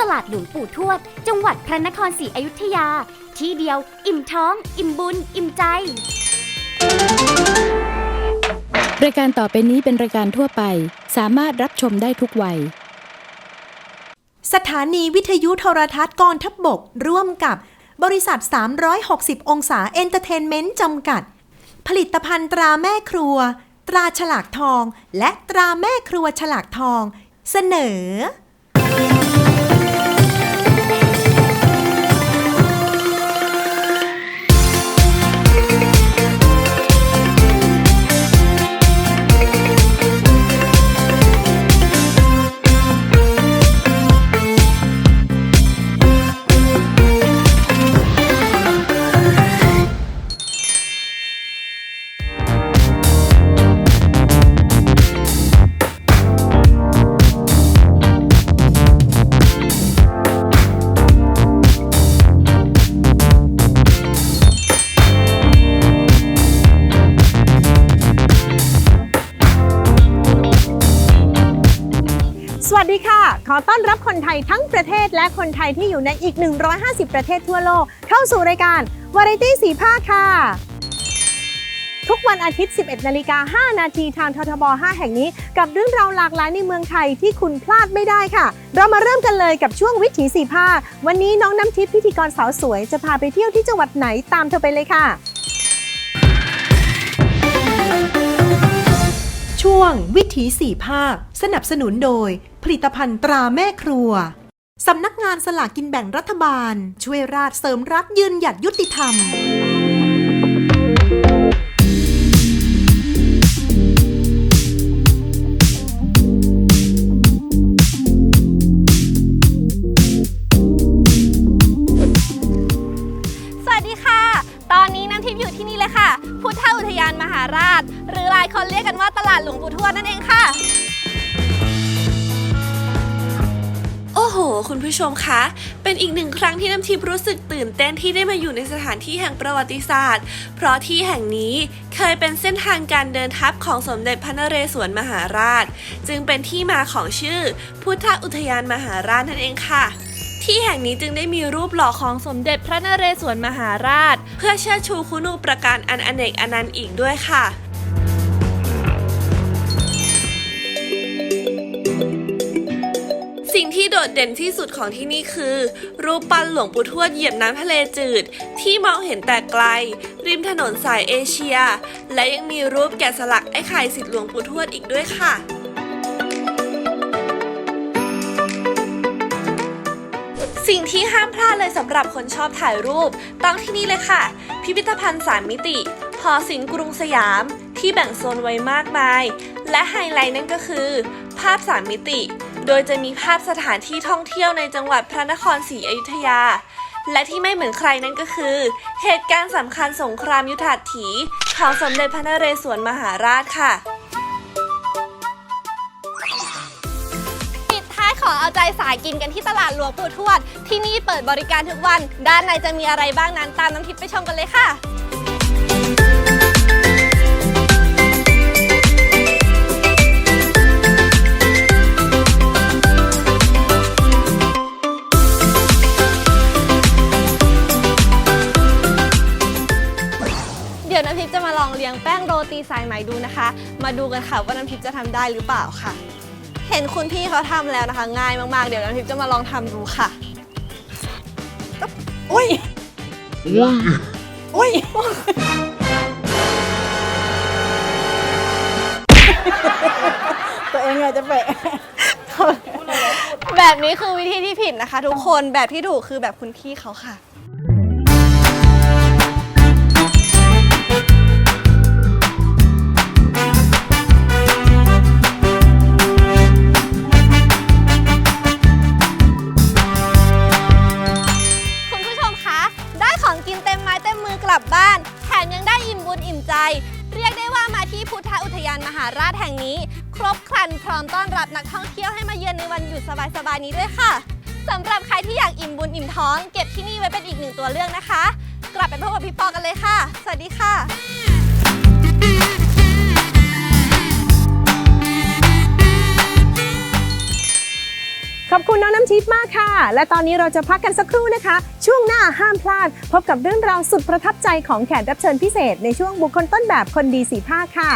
ตลาดหลวงปู่ทวด จังหวัดพระนครศรีอยุธยา ที่เดียวอิ่มท้อง อิ่มบุญ อิ่มใจ รายการต่อไปนี้เป็นรายการทั่วไป สามารถรับชมได้ทุกวัย สถานีวิทยุโทรทัศน์กองทัพบกร่วมกับบริษัท 360 องศาเอนเตอร์เทนเมนต์จำกัด ผลิตภัณฑ์ตราแม่ครัว ตราฉลากทอง และตราแม่ครัวฉลากทอง เสนอ วัสดีค่ะ ขอต้อนรับคนไทยทั้งประเทศและคนไทยที่อยู่ในอีก 150 ประเทศทั่วโลก เข้าสู่รายการ Variety สีภาค่ะ ทุกวันอาทิตย์ 11 นาฬิกา 5 นาทีทางททบ 5 แห่งนี้ กับเรื่องราวหลากหลายในเมืองไทยที่คุณพลาดไม่ได้ค่ะ เรามาเริ่มกันเลยกับช่วงวิถีสีภาวันนี้น้องน้ำทิพย์พิธีกรสาวสวยจะพาไปเที่ยวที่จังหวัดไหนตามเธอไปเลยค่ะ วง วิถีสี่ภาค สนับสนุนโดย ผลิตภัณฑ์ตราแม่ครัว สำนักงานสลากกินแบ่งรัฐบาล ช่วยราชเสริมรัฐยืนหยัดยุติธรรม หรือหลายคนเรียกกันว่าตลาดหลวงปู่ทวดนั่นเองค่ะ โอ้โห คุณผู้ชมคะ เป็นอีกหนึ่งครั้งที่น้ำทิพย์รู้สึกตื่นเต้นที่ได้มาอยู่ในสถานที่แห่งประวัติศาสตร์ เพราะที่แห่งนี้เคยเป็นเส้นทางการเดินทัพของสมเด็จพระนเรศวรมหาราช จึงเป็นที่มาของชื่อ พุทธอุทยานมหาราชนั่นเองค่ะที่แห่งนี้จึงได้มีรูปหล่อของสมเด็จพระนเรศวรมหาราช เพื่อเชิดชูคุณูปการอันอเนกอนันต์อีกด้วยค่ะ ดเด่นที่สุดของที่นี่คือ รูปปั้นหลวงปู่ทวดเหยียบน้ำทะเลจืด ที่มองเห็นแต่ไกล ริมถนนสายเอเชีย และยังมีรูปแกะสลักไอ้ไข่สิทธิ์หลวงปู่ทวดอีกด้วยค่ะสิ่งที่ห้ามพลาดเลยสำหรับคนชอบถ่ายรูป ต้องที่นี่เลยค่ะ พิพิธภัณฑ์สามมิติ พอสินกรุงสยาม ที่แบ่งโซนไว้มากมาย และไฮไลท์นั่นก็คือ ภาพสามมิติ โดยจะมีภาพสถานที่ท่องเที่ยวในจังหวัดพระนครศรีอยุธยา และที่ไม่เหมือนใครนั่นก็คือ เหตุการณ์สำคัญสงครามยุทธหัตถีของสมเด็จพระนเรศวรมหาราชค่ะปิดท้ายขอเอาใจสายกินกันที่ตลาดหลวงปู่ทวด ที่นี่เปิดบริการทุกวัน ด้านในจะมีอะไรบ้างนั้นตามน้ำทิพย์ไปชมกันเลยค่ะ จะมางแป้งโรตีสายไหมดูนะคะ มาดูกันค่ะว่าน้ำทิพย์จะทำได้หรือเปล่าค่ะ เห็นคุณพี่เขาทำแล้วนะคะ ง่ายมากๆ เดี๋ยวน้ำทิพย์จะมาลองทำดูค่ะอุ้ยอุ้ยตัวเองอาจจะเปะแบบนี้คือวิธีที่ผิดนะคะ ทุกคนแบบที่ถูกคือแบบคุณพี่เขาค่ะ อุทยานมหาราชแห่งนี้ ครบครันพร้อมต้อนรับนักท่องเที่ยวให้มาเยือนในวันหยุดสบายๆนี้ด้วยค่ะสำหรับใครที่อยากอิ่มบุญอิ่มท้อง เก็บที่นี่ไว้เป็นอีกหนึ่งตัวเลือกนะคะ กลับไปพบกับพี่ปอกันเลยค่ะ สวัสดีค่ะขอบคุณน้องน้ำทิพย์มากค่ะ และตอนนี้เราจะพักกันสักครู่นะคะ ช่วงหน้าห้ามพลาด พบกับเรื่องราวสุดประทับใจของแขกรับเชิญพิเศษ ในช่วงบุคคลต้นแบบคนดีสีภาคค่ะ